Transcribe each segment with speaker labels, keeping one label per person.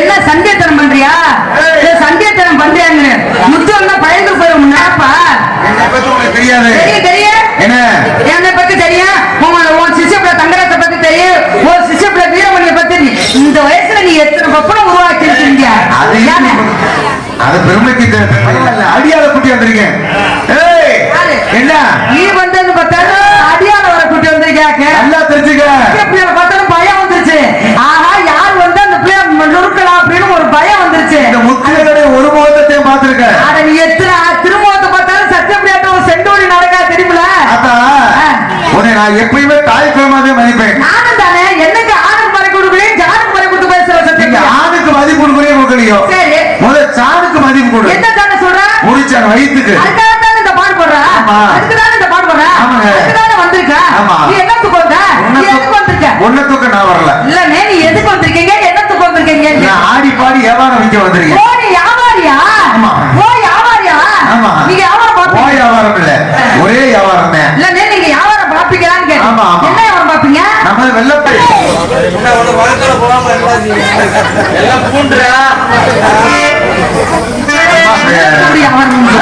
Speaker 1: என்ன சந்தேகத்தனம் பண்றியா? இல்ல சந்தேகத்தனம் பண்றியாங்க முத்து வந்தா பயந்து போயிடும் நினைப்பா
Speaker 2: என்னை பத்தி உனக்கு தெரியாது.
Speaker 1: தெரியும் தெரியும்.
Speaker 2: என்ன?
Speaker 1: என்னை பத்தி தெரியும். உன் சிஷ்யப்பிள்ள பத்தி தெரியும். உன் சிஷ்யப்பிள்ள வீரமணியை பத்தி. இந்த வயசுல நீ எத்தனை பப்பனம் உருவாக்கி இருக்கீங்க
Speaker 2: அது பெருமைக்கு. அடியால குட்டி வந்திருக்கேன்? என்ன?
Speaker 1: நீ வந்தது பார்த்தாலும் அடியால வர குட்டி வந்திருக்காக்க
Speaker 2: நல்லா நான் எப்பயுமே தாய் குலமாவே மதிப்பேன்.
Speaker 1: நானும் தானே? என்னைக்கு ஆணுக்கு மறை கொடுக்குறேன் ஜானுக்கு மறை கொடுத்து பேசுற சத்தியம்
Speaker 2: ஆணுக்கு மதிப்பு கொடுக்குறே கொடுக்கலையோ
Speaker 1: சரி.
Speaker 2: முதல் சாணுக்கு மதிப்பு கொடு.
Speaker 1: என்ன தானே சொல்ற?
Speaker 2: முடிச்சான் வயிற்றுக்கு
Speaker 1: அதுக்காக தானே இந்த பாடு போடுற. அதுக்கு தானே இந்த பாடு போடுற
Speaker 2: ஆமாங்க.
Speaker 1: அதுக்கு தானே வந்திருக்க
Speaker 2: ஆமா.
Speaker 1: நீ என்னத்துக்கு வந்த நீ எதுக்கு வந்திருக்க
Speaker 2: உன்னை தூக்க நான் வரல
Speaker 1: இல்லனே நீ எதுக்கு வந்திருக்கீங்க என்னத்துக்கு வந்திருக்கீங்க
Speaker 2: நான் ஆடி பாடி வியாபாரம் விற்க வந்திருக்கேன்
Speaker 1: ஓ நீ வியாபாரியா
Speaker 2: ஆமா.
Speaker 1: ஓ வியாபாரியா
Speaker 2: ஆமா
Speaker 1: நீங்க வியாபாரம்
Speaker 2: ஓ
Speaker 1: பாப்பீங்க
Speaker 2: வியாபாரம் இல்ல ஒரே வியாபாரம் தான்
Speaker 1: இல்லனே நீங்க வியாபாரம் பாப்பீங்களான்னு கேட்டேன்
Speaker 2: ஆமா, ஆமா.
Speaker 1: என்ன வியாபாரம் பாப்பீங்க
Speaker 2: நம்ம வெள்ளப்பை
Speaker 1: பண்றது?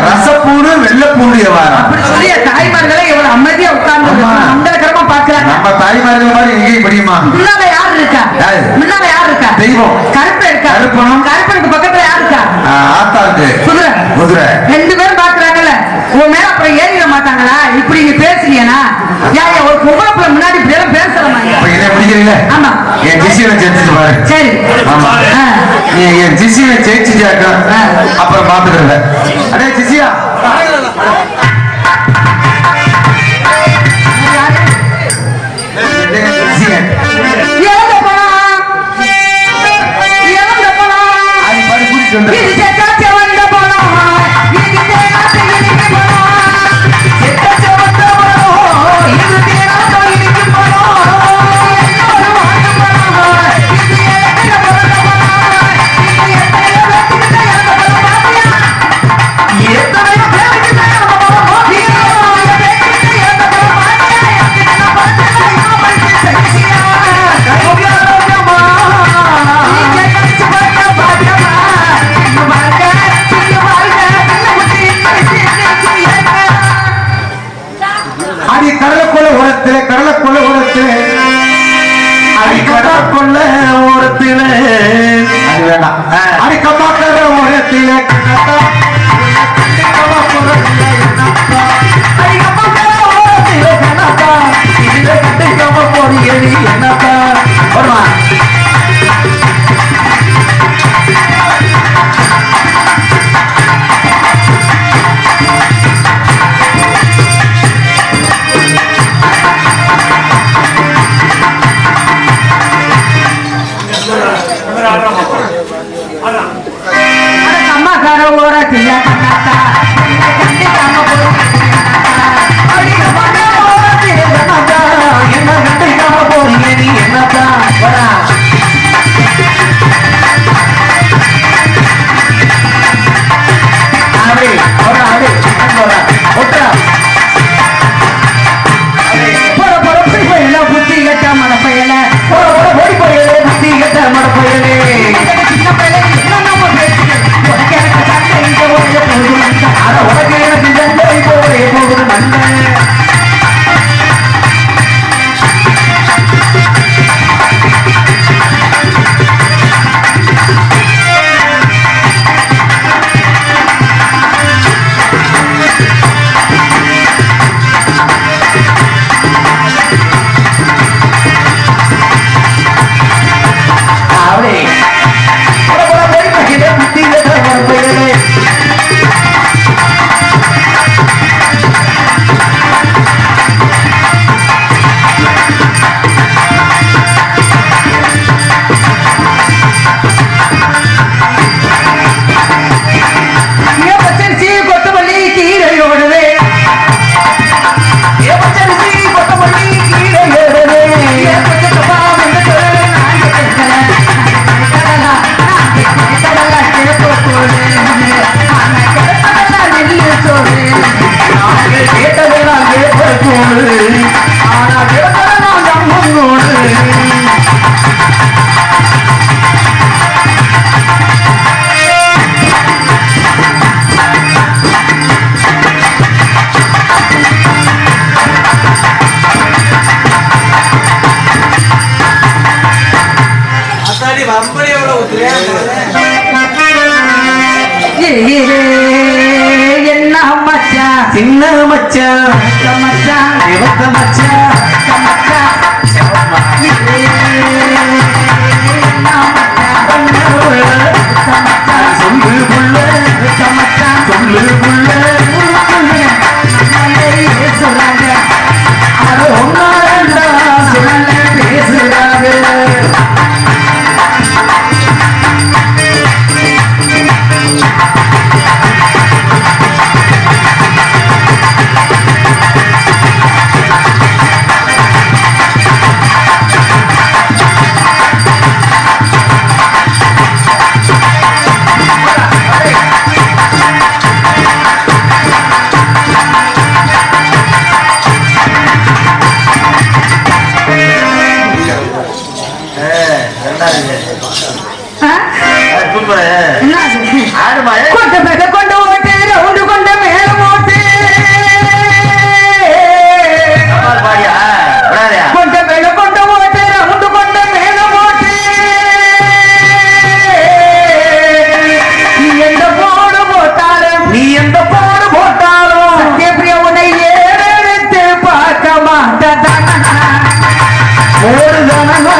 Speaker 2: ரசப்பூடு வெள்ளப்பூடு வியாபாரம்
Speaker 1: அப்படி சொல்லி தாய்மார்களே எவ்வளவு அமைதியா உட்கார்ந்து. மங்களகரமா பாக்குறாங்க
Speaker 2: நம்ம தாய்மார்கள் மாதிரி எங்கேயும் முடியுமா
Speaker 1: முன்னால யார் இருக்கா? முன்னால யார் இருக்கா?
Speaker 2: தெய்வம்.
Speaker 1: கருப்பு இருக்கா?
Speaker 2: கருப்பனும்.
Speaker 1: கருப்பனுக்கு பக்கத்துல யார் இருக்கா?
Speaker 2: ஆ, ஆத்தாக்கு
Speaker 1: குதிரை.
Speaker 2: குதிரை.
Speaker 1: ரெண்டு பேரும் பாக்குறாங்கல்ல உன் மேல அப்புறம் ஏறிட மாட்டாங்களா? இப்படி நீ பேசுனீங்கன்னா யார் ஒரு பொம்பளை பிள்ளை முன்னாடி இப்படி எல்லாம் பேசலாமா
Speaker 2: இப்ப என்ன முடிக்கிறீங்கள
Speaker 1: ஆமா.
Speaker 2: என் ஜிசியை ஜெயிச்சுட்டு பாரு
Speaker 1: சரி.
Speaker 2: ஆமா. என் ஜிசியை ஜெயிச்சுட்டாக்கா. அப்புறம் பாத்துக்கிறத ஓரத்தில் கண்ணாத்தா
Speaker 1: என்ன
Speaker 3: மச்சான்
Speaker 1: சின்ன மச்சான்
Speaker 3: அக்க மச்சான்
Speaker 1: கொண்ட மேல
Speaker 3: கொண்ட ஓட்டு ரவுண்டு கொண்ட மேல
Speaker 1: ஓட்டு கொண்ட
Speaker 3: மேல கொண்ட
Speaker 1: ஓட்டு ரவுண்டு
Speaker 3: கொண்ட மேல
Speaker 1: ஓட்டு நீ
Speaker 3: எந்த போடு
Speaker 1: போட்டாலும் நீ
Speaker 3: எந்த போடு போட்டாலும்
Speaker 1: சத்யபிரியா
Speaker 3: உன்னை ஏறெடுத்து
Speaker 1: பார்க்க
Speaker 3: மாட்டதான? ஒரு தனமா